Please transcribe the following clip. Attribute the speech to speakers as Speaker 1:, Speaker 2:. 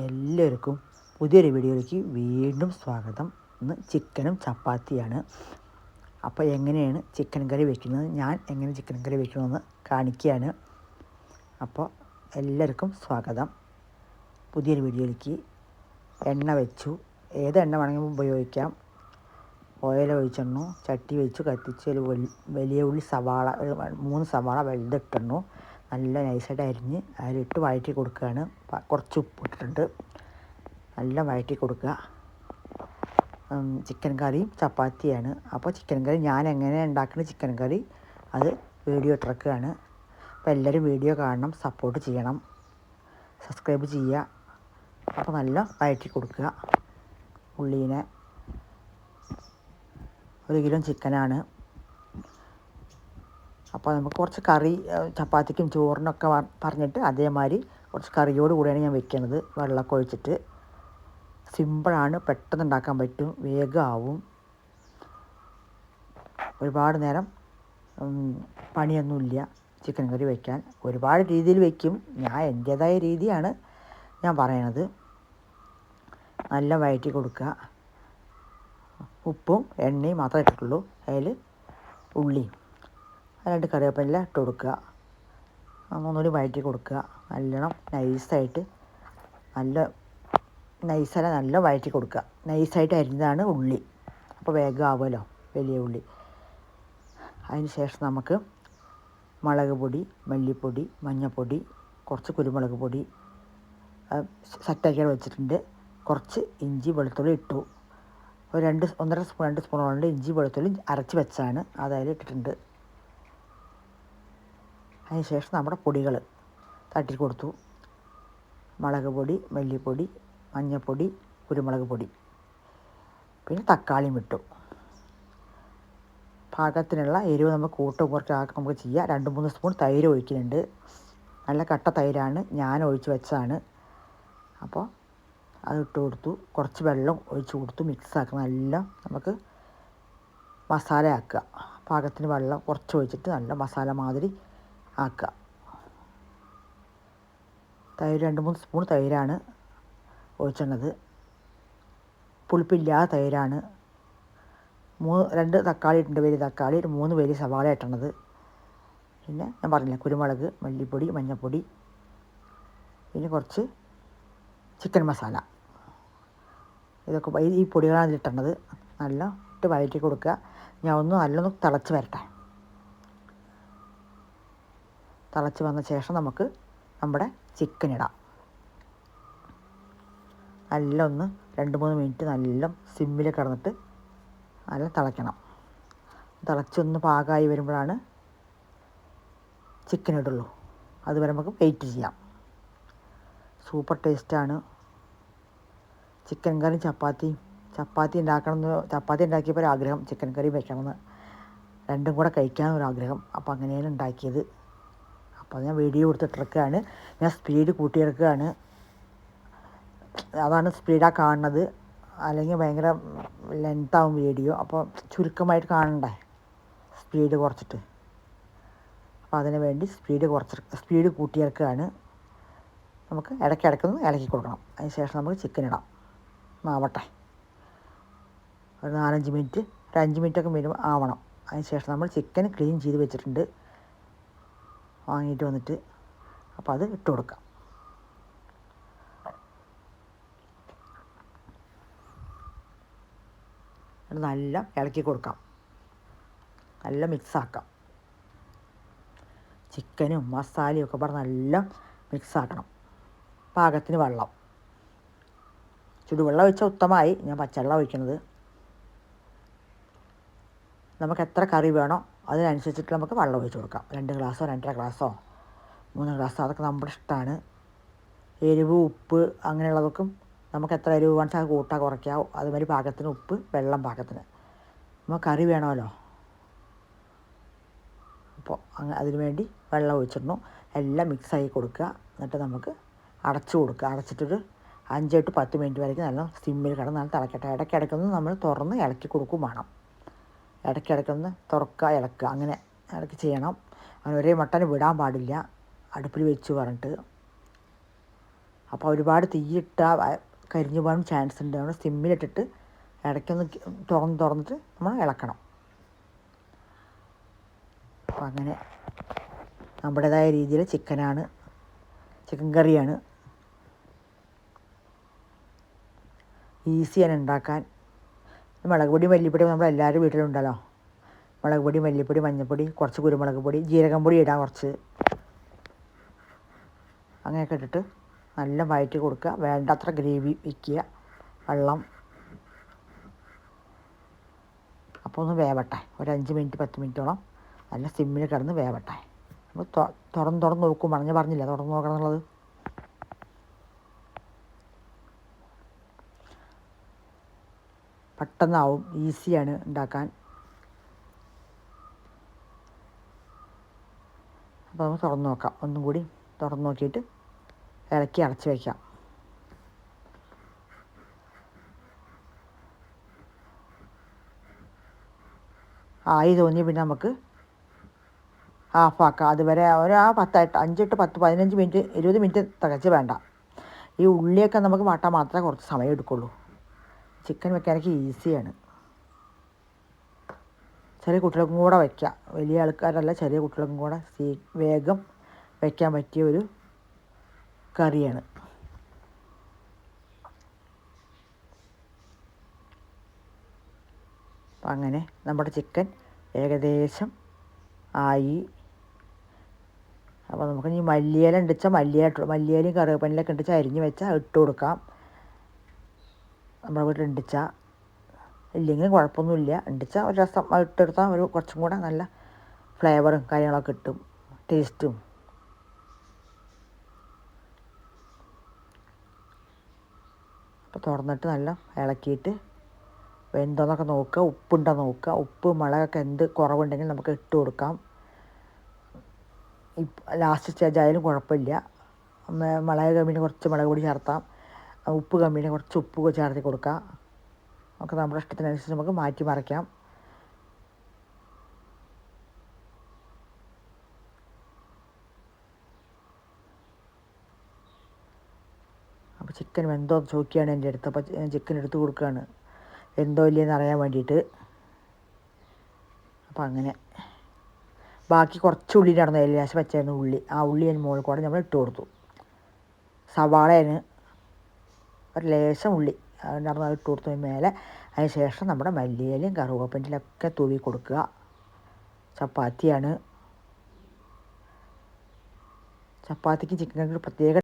Speaker 1: എല്ലാവർക്കും പുതിയൊരു വീഡിയോയിലേക്ക് വീണ്ടും സ്വാഗതം. ഇന്ന് ചിക്കനും ചപ്പാത്തിയാണ്. അപ്പോൾ എങ്ങനെയാണ് ചിക്കൻ കറി വെക്കുന്നത്? ഞാൻ എങ്ങനെ ചിക്കൻ കറി വെക്കണമെന്ന് കാണിക്കുകയാണ്. അപ്പോൾ എല്ലാവർക്കും സ്വാഗതം. പുതിയൊരു വീഡിയോയിലേക്ക് എണ്ണ വെച്ചു. ഏത് എണ്ണ വേണമെങ്കിലും ഉപയോഗിക്കാം. ഓയില ഒഴിച്ചെണ്ണു ചട്ടി വെച്ചു. കത്തിച്ച് ഒരു വലിയ ഉള്ളി സവാള മൂന്ന് സവാള വെളുതിട്ടെണ്ണു നല്ല നൈസായിട്ട് അരിഞ്ഞ് അതിലിട്ട് വഴറ്റി കൊടുക്കുകയാണ്. കുറച്ച് ഉപ്പ് ഇട്ടിട്ടുണ്ട്. നല്ല വഴറ്റി കൊടുക്കുക. ചിക്കൻ കറിയും ചപ്പാത്തിയാണ്. അപ്പോൾ ചിക്കൻ കറി ഞാൻ എങ്ങനെ ഉണ്ടാക്കുന്ന ചിക്കൻ കറി അത് വീഡിയോ ഇട്ടിറക്കുകയാണ്. അപ്പോൾ എല്ലാവരും വീഡിയോ കാണണം സപ്പോർട്ട് ചെയ്യണം. സബ്സ്ക്രൈബ് ചെയ്യുക. അപ്പോൾ നല്ല വഴറ്റി കൊടുക്കുക. ഉള്ളീനെ. ഒരു കിലോ ചിക്കനാണ്. അപ്പോൾ നമുക്ക് കുറച്ച് കറി ചപ്പാത്തിക്കും ചോറിനൊക്കെ പറഞ്ഞിട്ട് അതേമാതിരി കുറച്ച് കറിയോട് കൂടിയാണ് ഞാൻ വെക്കുന്നത് വെള്ളമൊക്കെ ഒഴിച്ചിട്ട്. സിമ്പിളാണ്. പെട്ടെന്ന് ഉണ്ടാക്കാൻ പറ്റും. വേഗമാവും ഒരുപാട് നേരം പണിയൊന്നുമില്ല ചിക്കൻ കറി വയ്ക്കാൻ ഒരുപാട് രീതിയിൽ വയ്ക്കും ഞാൻ എന്റേതായ രീതിയാണ് ഞാൻ പറയണത്. നല്ല വയറ്റി കൊടുക്കുക. ഉപ്പും എണ്ണയും മാത്രമേ ഇട്ടിട്ടുള്ളൂ. അതിൽ ഉള്ളിയും. രണ്ട് കറിവേപ്പില ഇട്ട് കൊടുക്കുക. ഒന്നുകൂടി വഴറ്റി കൊടുക്കുക. നല്ലോണം നൈസായിട്ട് നല്ല നൈസല്ല നല്ല വഴറ്റി കൊടുക്കുക. നൈസായിട്ട് അരിഞ്ഞതാണ് ഉള്ളി. അപ്പോൾ വേഗം ആവുമല്ലോ വലിയ ഉള്ളി. അതിന് ശേഷം നമുക്ക് മുളക് പൊടി മല്ലിപ്പൊടി മഞ്ഞൾപ്പൊടി കുറച്ച് കുരുമുളക് പൊടി സെറ്റാക്കി വെച്ചിട്ടുണ്ട്. കുറച്ച് ഇഞ്ചി വെളുത്തുള്ളി ഇട്ടു. ഒരു രണ്ട് ഒന്നര സ്പൂൺ രണ്ട് സ്പൂണോളം ഇഞ്ചി വെളുത്തുള്ളി അരച്ച് വെച്ചാണ് അതായത് ഇട്ടിട്ടുണ്ട്. അതിന് ശേഷം നമ്മുടെ പൊടികൾ തട്ടി കൊടുത്തു. മുളക് പൊടി മല്ലിപ്പൊടി മഞ്ഞൾപ്പൊടി കുരുമുളക് പൊടി. പിന്നെ തക്കാളിയും ഇട്ടു. പാകത്തിനുള്ള എരിവ് നമുക്ക് കൂട്ടും കുറച്ച് നമുക്ക് ചെയ്യാം. രണ്ട് മൂന്ന് സ്പൂൺ തൈര് ഒഴിക്കുന്നുണ്ട്. നല്ല കട്ട തൈരാണ്. ഞാൻ ഒഴിച്ച് വെച്ചതാണ്. അപ്പോൾ അത് ഇട്ട് കൊടുത്തു. കുറച്ച് വെള്ളം ഒഴിച്ച് കൊടുത്തു. മിക്സ് ആക്കുക നല്ല നമുക്ക് മസാല ആക്കുക. പാകത്തിന് വെള്ളം കുറച്ച് ഒഴിച്ചിട്ട് നല്ല മസാല മാതിരി ആക്കുക തൈര് രണ്ട് മൂന്ന് സ്പൂൺ തൈരാണ് ഒഴിച്ചത് പുളിപ്പില്ലാത്ത തൈരാണ്. മൂന്ന് രണ്ട് തക്കാളി ഇട്ടുണ്ട് വലിയ തക്കാളി ഒരു മൂന്ന് വലിയ സവാള ഇട്ടണത് പിന്നെ ഞാൻ പറഞ്ഞില്ല കുരുമുളക് മല്ലിപ്പൊടി മഞ്ഞൾപ്പൊടി പിന്നെ കുറച്ച് ചിക്കൻ മസാല. ഇതൊക്കെ ഈ പൊടികളാണ് ഇട്ടണത് നല്ല ഇട്ട് വഴറ്റി കൊടുക്കുക ഞാൻ ഒന്ന് നല്ലൊന്ന് തിളച്ച് വരട്ടെ. തിളച്ച് വന്ന ശേഷം നമുക്ക് നമ്മുടെ ചിക്കൻ ഇടാം. നല്ല ഒന്ന് രണ്ട് മൂന്ന് മിനിറ്റ് നല്ല സിമ്മിൽ കിടന്നിട്ട് നല്ല തിളയ്ക്കണം. തിളച്ചൊന്ന് പാകമായി വരുമ്പോഴാണ് ചിക്കൻ ഇടുള്ളൂ. അതുവരെ നമുക്ക് വെയിറ്റ് ചെയ്യാം. സൂപ്പർ ടേസ്റ്റാണ് ചിക്കൻ കറി ചപ്പാത്തി. ചപ്പാത്തി ഉണ്ടാക്കണമെന്ന് ചപ്പാത്തി ഉണ്ടാക്കിയപ്പോൾ ഒരാഗ്രഹം ചിക്കൻ കറി വെക്കണമെന്ന്. രണ്ടും കൂടെ കഴിക്കാനൊരാഗ്രഹം അപ്പോൾ അങ്ങനെയാണ് ഉണ്ടാക്കിയത്. അപ്പോൾ ഞാൻ വീഡിയോ കൊടുത്തിട്ടിരിക്കുകയാണ്. ഞാൻ സ്പീഡ് കൂട്ടിയെടുക്കുകയാണ്. അതാണ് സ്പീഡാണ് കാണുന്നത്. അല്ലെങ്കിൽ ഭയങ്കര ലെങ്താവും വീഡിയോ അപ്പോൾ ചുരുക്കമായിട്ട് കാണണ്ടേ? സ്പീഡ് കുറച്ചിട്ട്. അപ്പോൾ അതിന് വേണ്ടി സ്പീഡ് കുറച്ച് സ്പീഡ് കൂട്ടിയെടുക്കുകയാണ്. നമുക്ക് ഇടയ്ക്കിടയ്ക്കൊന്ന് ഇളക്കി കൊടുക്കണം. അതിന് ശേഷം നമുക്ക് ചിക്കൻ ഇടാം. ആവട്ടെ. ഒരു നാലഞ്ച് മിനിറ്റ് ഒരു അഞ്ച് മിനിറ്റൊക്കെ മിനിമം ആവണം. അതിന് ശേഷം നമ്മൾ ചിക്കൻ ക്ലീൻ ചെയ്ത് വെച്ചിട്ടുണ്ട്. വാങ്ങിയിട്ട് വന്നിട്ട് അപ്പോൾ അത് ഇട്ട് കൊടുക്കാം. നല്ല ഇളക്കി കൊടുക്കാം. നല്ല മിക്സാക്കാം ചിക്കനും മസാലയും ഒക്കെ പറഞ്ഞ് നല്ല മിക്സാക്കണം പാകത്തിന് വെള്ളം. ചുടുവെള്ളം ഒഴിച്ചാൽ ഉത്തമമായി. ഞാൻ പച്ചവെള്ളം ഒഴിക്കുന്നത്. നമുക്ക് എത്ര കറി വേണോ അതിനനുസരിച്ചിട്ട് നമുക്ക് വെള്ളം ഒഴിച്ച് കൊടുക്കാം. രണ്ട് ഗ്ലാസ്സോ രണ്ടര ഗ്ലാസ്സോ മൂന്ന് ഗ്ലാസ്സോ അതൊക്കെ നമ്മുടെ ഇഷ്ടമാണ് എരിവ് ഉപ്പ് അങ്ങനെയുള്ളതൊക്കെ നമുക്ക് എത്ര എരിവ് അത് കൂട്ടാ കുറയ്ക്കാം. അതുമാതിരി പാകത്തിന് ഉപ്പ് വെള്ളം പാകത്തിന്. നമുക്ക് കറി വേണമല്ലോ. അപ്പോൾ അങ്ങനെ അതിന് വേണ്ടി വെള്ളം ഒഴിച്ചിടണം. എല്ലാം മിക്സാക്കി കൊടുക്കുക. എന്നിട്ട് നമുക്ക് അടച്ചു കൊടുക്കുക. അടച്ചിട്ടൊരു അഞ്ച് എട്ട് പത്ത് മിനിറ്റ് വരയ്ക്ക് നല്ല സിമ്മിൽ കിടന്ന് നല്ല തിളക്കട്ടെ. ഇടയ്ക്കിടയ്ക്കൊന്ന് നമ്മൾ തുറന്ന് ഇളക്കി കൊടുക്കും വേണം. ഇടയ്ക്കിടയ്ക്കൊന്ന് തുറക്കുക ഇളക്കുക അങ്ങനെ ഇടയ്ക്ക് ചെയ്യണം. അങ്ങനെ ഒരേ മട്ടന് വിടാൻ പാടില്ല. അടുപ്പിൽ വെച്ച് പറഞ്ഞിട്ട്. അപ്പോൾ ഒരുപാട് തീയിട്ടാൽ കരിഞ്ഞു പോകാൻ ചാൻസ് ഉണ്ട്. നമ്മൾ സിമ്മിലിട്ടിട്ട് ഇടയ്ക്കൊന്ന് തുറന്ന് തുറന്നിട്ട് നമ്മൾ ഇളക്കണം. അപ്പോൾ അങ്ങനെ നമ്മുടേതായ രീതിയിൽ ചിക്കനാണ് ചിക്കൻ കറിയാണ്. ഈസിയാണ് ഉണ്ടാക്കാൻ. മുളക് പൊടി മല്ലിപ്പൊടി നമ്മൾ എല്ലാവരും വീട്ടിലുണ്ടല്ലോ. മുളക് പൊടി മല്ലിപ്പൊടി മഞ്ഞൾപ്പൊടി കുറച്ച് കുരുമുളക് പൊടി ജീരകം പൊടി ഇടാം കുറച്ച്. അങ്ങനെയൊക്കെ ഇട്ടിട്ട് നല്ല വഴറ്റി കൊടുക്കുക. വേണ്ടത്ര ഗ്രേവി വയ്ക്കുക വെള്ളം. അപ്പോൾ ഒന്ന് വേവട്ടെ. ഒരു അഞ്ച് മിനിറ്റ് പത്ത് മിനിറ്റോളം നല്ല സിമ്മിൽ കിടന്ന് വേവട്ടെ. നമ്മൾ തുറന്ന് തുറന്ന് നോക്കും. പറഞ്ഞ പറഞ്ഞില്ല? തുറന്ന് നോക്കണം എന്നുള്ളത്. പെട്ടെന്നാവും ഈസിയാണ് ഉണ്ടാക്കാൻ. അപ്പോൾ നമുക്ക് തുറന്ന് നോക്കാം. ഒന്നും കൂടി തുറന്ന് നോക്കിയിട്ട് ഇളക്കി അടച്ച് വയ്ക്കാം. ആയി തോന്നി പിന്നെ നമുക്ക് ഹാഫാക്കാം. അതുവരെ ഒരു ആ പത്തായിട്ട് അഞ്ചെട്ട് പത്ത് പതിനഞ്ച് മിനിറ്റ് ഇരുപത് മിനിറ്റ് തികച്ച് വേണ്ട. ഈ ഉള്ളിയൊക്കെ നമുക്ക് വാട്ടാൻ മാത്രമേ കുറച്ച് സമയം എടുക്കുള്ളൂ. ചിക്കൻ വെക്കാനൊക്കെ ഈസിയാണ്. ചെറിയ കുട്ടികൾക്കും കൂടെ വയ്ക്കാം വലിയ ആൾക്കാരല്ല ചെറിയ കുട്ടികൾക്കും കൂടെ സീ വേഗം വയ്ക്കാൻ പറ്റിയ ഒരു കറിയാണ്. അപ്പം അങ്ങനെ നമ്മുടെ ചിക്കൻ ഏകദേശം ആയി. അപ്പോൾ നമുക്ക് ഈ മല്ലിയില ഉണ്ടിച്ചാൽ മല്ലിയില ഇട്ട് മല്ലിയിലയും കറിവേപ്പിലൊക്കെ ഉണ്ടിച്ചാൽ അരിഞ്ഞ് വെച്ചാൽ ഇട്ട് കൊടുക്കാം. നമ്മുടെ വീട്ടിൽ ഇണ്ടിച്ച. ഇല്ലെങ്കിലും കുഴപ്പമൊന്നുമില്ല. ഇണ്ടിച്ച ഒരു രസം. ഇട്ടെടുത്താൽ ഒരു കുറച്ചും കൂടെ നല്ല ഫ്ലേവറും കാര്യങ്ങളൊക്കെ കിട്ടും. ടേസ്റ്റും. അപ്പോൾ തുറന്നിട്ട് നല്ല ഇളക്കിയിട്ട് വെന്തോന്നൊക്കെ നോക്കുക. ഉപ്പുണ്ടോ നോക്കുക. ഉപ്പ് മുളകൊക്കെ എന്ത് കുറവുണ്ടെങ്കിൽ നമുക്ക് ഇട്ട് കൊടുക്കാം. ലാസ്റ്റ് സ്റ്റേജ് ആയാലും കുഴപ്പമില്ല. മുളക് കമ്മിന് കുറച്ച് മുളക് പൊടി ചേർത്താം. ഉപ്പ് കമ്മിന് കുറച്ച് ഉപ്പ് ചേർത്ത് കൊടുക്കുക ഒക്കെ നമ്മുടെ ഇഷ്ടത്തിനനുസരിച്ച് നമുക്ക് മാറ്റി മറിക്കാം. അപ്പോൾ ചിക്കൻ വെന്തോ ചോദിക്കുകയാണ് എന്റെ അടുത്ത്. അപ്പോൾ ചിക്കൻ എടുത്ത് കൊടുക്കുകയാണ്. എന്തോ ഇല്ലയെന്ന് അറിയാൻ വേണ്ടിയിട്ട്. അപ്പോൾ അങ്ങനെ. ബാക്കി കുറച്ച് ഉള്ളി നടന്നു ഏകദേശം വെച്ചായിരുന്നു ഉള്ളി. ആ ഉള്ളി അതിന് മുകളിൽ കൂടെ നമ്മൾ ഇട്ട് കൊടുത്തു. സവാളേന് ഒരു ലേശം ഉള്ളി നടന്ന് ഇട്ട് മേലെ അതിന് ശേഷം നമ്മുടെ മല്ലിയിലയും കറുവപ്പിന്റെലൊക്കെ തൂവി കൊടുക്കുക. ചപ്പാത്തിയാണ്. ചപ്പാത്തിക്ക് ചിക്കൻ പ്രത്യേക